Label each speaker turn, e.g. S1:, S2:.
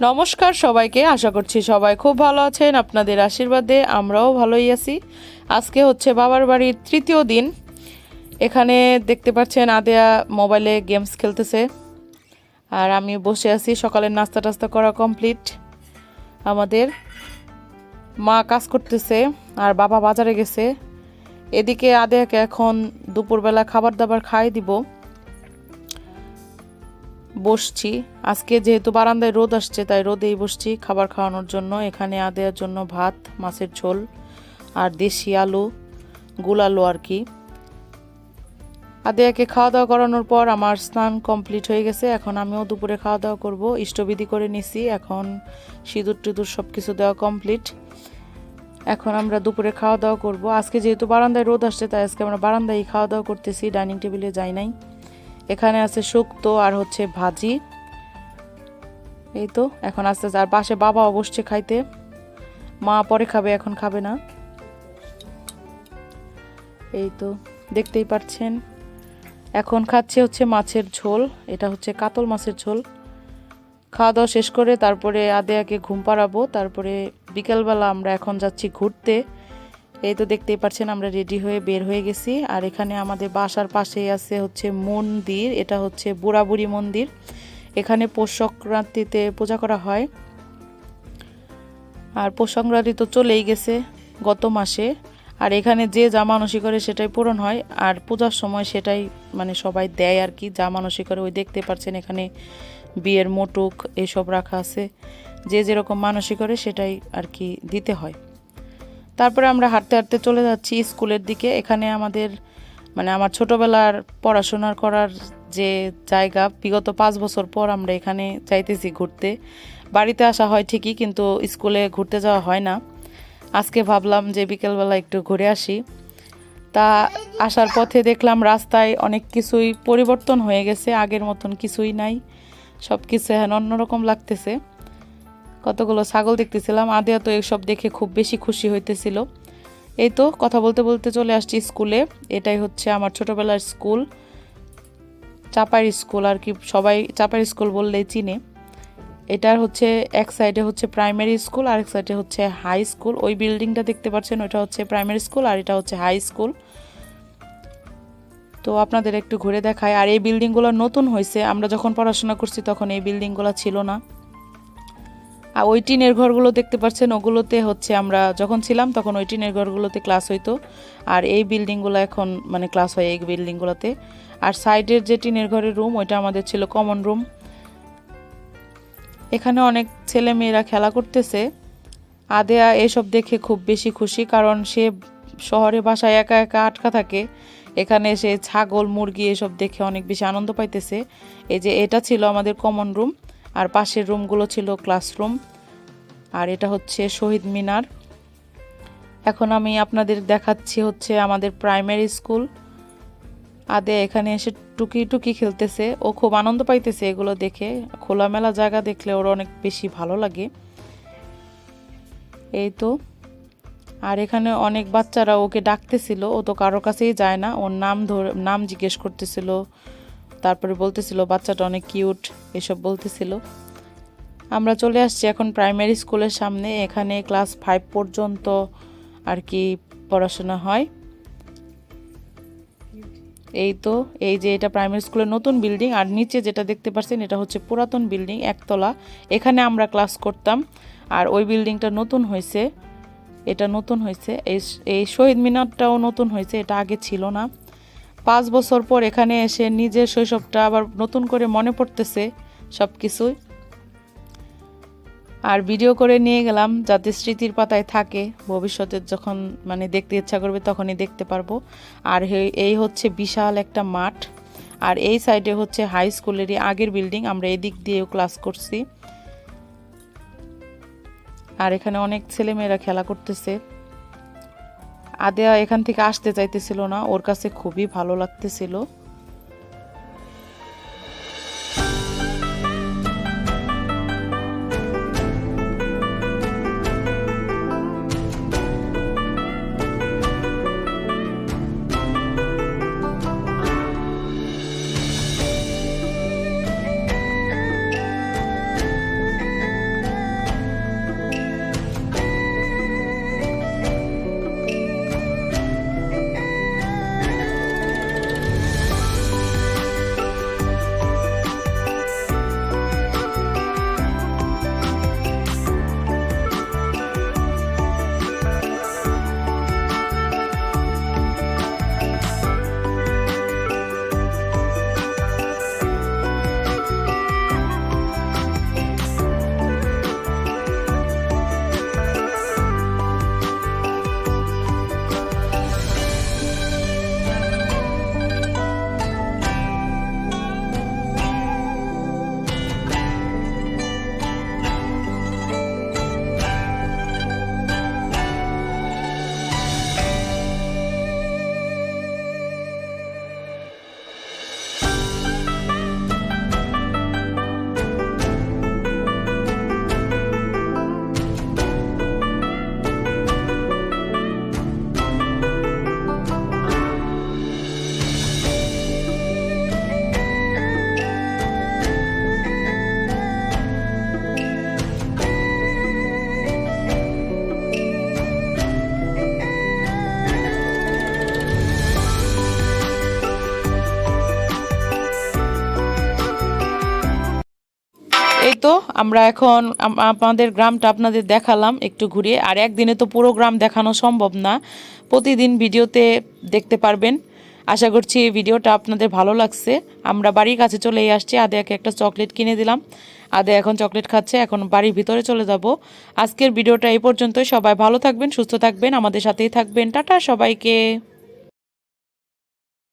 S1: নমস্কার সবাইকে, আশা করছি সবাই খুব ভালো আছেন। আপনাদের আশীর্বাদে আমরাও ভালোই আছি। আজকে হচ্ছে বাবার বাড়ির তৃতীয় দিন। এখানে দেখতে পাচ্ছেন আদেয়া মোবাইলে গেমস খেলতেছে। আর আমি বসে আছি, সকালের নাস্তা টাস্তা করা কমপ্লিট। আমাদের মা কাজ করতেছে আর বাবা বাজারে গেছে। এদিকে আদেয়াকে এখন দুপুরবেলা খাবার দাবার খাই দিব। বসছি। আজকে যেহেতু বারান্দায় রোদ আসছে, তাই রোদেই বসছি খাবার খাওয়ানোর জন্য। এখানে আদেয়ার জন্য ভাত, মাছের ঝোল আর দেশি আলু, গুল আলু আর কি। আদেয়াকে খাওয়া দাওয়া করানোর পর আমার স্নান কমপ্লিট হয়ে গেছে। এখন আমিও দুপুরে খাওয়া দাওয়া করব। ইষ্টবিধি করে নিছি। এখন সিঁদুর টিঁদুর সব কিছু দেওয়া কমপ্লিট। এখন আমরা দুপুরে খাওয়া দাওয়া করব। আজকে যেহেতু বারান্দায় রোদ আসছে, তাই আজকে আমরা বারান্দায় খাওয়া দাওয়া করতেছি। ডাইনিং টেবিলে যাই নাই। এখানে আছে শুক্তো আর হচ্ছে ভাজি। এই তো, এখন আস্তে আর পাশে বাবা বসছে খাইতে। মা পরে খাবে, এখন খাবে না। এই তো, দেখতেই পাচ্ছেন। এখন খাচ্ছে হচ্ছে মাছের ঝোল, এটা হচ্ছে কাতল মাছের ঝোল। খাওয়া দাওয়া শেষ করে তারপরে আদেয়াকে ঘুম পাড়াবো, তারপরে বিকেলবেলা আমরা এখন যাচ্ছি ঘুরতে। এই তো দেখতেই পাচ্ছেন আমরা রেডি হয়ে বের হয়ে গেছি। আর এখানে আমাদের বাসার পাশেই আছে হচ্ছে মন্দির, এটা হচ্ছে বুড়াবুড়ি মন্দির। এখানে পৌষ সংক্রান্তিতে পূজা করা হয়। আর পৌষ সংক্রান্তি তো চলেই গেছে গত মাসে। আর এখানে যে যা মানসিক করে সেটাই পূরণ হয়, আর পূজার সময় সেটাই মানে সবাই দেয় আর কি। যা মানসিক করে ওই দেখতে পাচ্ছেন এখানে বিয়ের মোটুক এসব রাখা আছে। যে যেরকম মানসিক করে সেটাই আর কি দিতে হয়। তারপরে আমরা হাঁটতে হাঁটতে চলে যাচ্ছি স্কুলের দিকে। এখানে আমাদের মানে আমার ছোটবেলার পড়াশোনার করার যে জায়গা, বিগত পাঁচ বছর পর আমরা এখানে যাইতেছি ঘুরতে। বাড়িতে আসা হয় ঠিকই, কিন্তু স্কুলে ঘুরতে যাওয়া হয় না। আজকে ভাবলাম যে বিকেলবেলা একটু ঘুরে আসি। তা আসার পথে দেখলাম রাস্তায় অনেক কিছুই পরিবর্তন হয়ে গেছে, আগের মতন কিছুই নাই। সব কিছু এখন অন্যরকম লাগতেছে। কতগুলো ছাগল দেখতেছিলাম, আদিয়া তো এইসব দেখে খুব বেশি খুশি হইতেছিল। এই তো কথা বলতে বলতে চলে আসছি স্কুলে। এটাই হচ্ছে আমার ছোটবেলার স্কুল। চাপার স্কুল আর কি, সবাই চাপার স্কুল বললেই চিনে। এটার হচ্ছে এক সাইডে হচ্ছে প্রাইমারি স্কুল আর এক সাইডে হচ্ছে হাই স্কুল। ওই বিল্ডিংটা দেখতে পাচ্ছেন ওটা হচ্ছে প্রাইমারি স্কুল আর এটা হচ্ছে হাই স্কুল। তো আপনাদের একটু ঘুরে দেখায় আর এই বিল্ডিংগুলো নতুন হয়েছে আমরা যখন পড়াশোনা করছি তখন এই বিল্ডিংগুলো ছিল না। আর ওই টিনের ঘরগুলো দেখতে পাচ্ছেন, ওগুলোতে হচ্ছে আমরা যখন ছিলাম তখন ওই টিনের ঘরগুলোতে ক্লাস হইতো। আর এই বিল্ডিংগুলো এখন মানে ক্লাস হয় এই বিল্ডিংগুলোতে। আর সাইডের যে টিনের ঘরের রুম, ওইটা আমাদের ছিল কমন রুম। এখানে অনেক ছেলে মেয়েরা খেলা করতেছে। আদেয়া এসব দেখে খুব বেশি খুশি কারণ সে শহরে বাসায় একা একা আটকা থাকে। এখানে সে ছাগল, মুরগি এসব দেখে অনেক বেশি আনন্দ পাইতেছে। এই যে এটা ছিল আমাদের কমন রুম। আর পাশের রুমগুলো ছিল ক্লাসরুম। আর এটা হচ্ছে শহীদ মিনার। এখন আমি আপনাদের দেখাচ্ছি হচ্ছে আমাদের প্রাইমারি স্কুল। আদে এখানে এসে টুকি টুকি খেলতেছে। ও খুব আনন্দ পাইতেছে এগুলো দেখে। খোলামেলা জায়গা দেখলে ওর অনেক বেশি ভালো লাগে। এই তো। আর এখানে অনেক বাচ্চারা ওকে ডাকতেছিল। ও তো কারও কাছেই যায় না। ওর নাম ধরে নাম জিজ্ঞেস করতেছিল। তারপরে বলতেছিল, বাচ্চাটা অনেক কিউট, এসব বলতেছিল। আমরা চলে আসছি এখন প্রাইমারি স্কুলের সামনে, এখানে ক্লাস ফাইভ পর্যন্ত আর কি পড়াশোনা হয়। এই তো, এই যে এটা প্রাইমারি স্কুলের নতুন বিল্ডিং, আর নিচে যেটা দেখতে পাচ্ছেন এটা হচ্ছে পুরাতন বিল্ডিং, একতলা। এখানে আমরা ক্লাস করতাম, আর ওই বিল্ডিংটা নতুন হয়েছে, এটা নতুন হয়েছে। এই শহীদ মিনারটাও নতুন হয়েছে, এটা আগে ছিল না। পাঁচ বছর পর এখানে এসে নিজের শৈশবটা আবার নতুন করে মনে পড়তেছে সব কিছুই আর ভিডিও করে নিয়ে গেলাম যাতে স্মৃতির পাতায় থাকে। ভবিষ্যতে যখন মানে দেখতে ইচ্ছা করবে তখনই দেখতে পারব। আর এই হচ্ছে বিশাল একটা মাঠ। আর এই সাইডে হচ্ছে হাই স্কুলেরই আগের বিল্ডিং। আমরা এদিক দিয়েও ক্লাস করছি। আর এখানে অনেক ছেলেমেয়েরা খেলা করতেছে। আদেয়া এখান থেকে আসতে চাইতেছিল না ওর কাছে খুবই ভালো লাগতেছিল। তো, আমরা এখন আম- আমাদের গ্রামটা আপনাদের দেখালাম একটু ঘুরিয়ে। আর একদিনে তো পুরো গ্রাম দেখানো সম্ভব না। প্রতিদিন ভিডিওতে দেখতে পারবেন। আশা করছি এই ভিডিওটা আপনাদের ভালো লাগছে। আমরা বাড়ির কাছে চলেই আসছি। আদেয়াকে একটা চকলেট কিনে দিলাম। আদে এখন চকলেট খাচ্ছে, এখন বাড়ির ভিতরে চলে যাব। আজকের ভিডিওটা এই পর্যন্তই। সবাই ভালো থাকবেন, সুস্থ থাকবেন। আমাদের সাথেই থাকবেন। টাটা সবাইকে।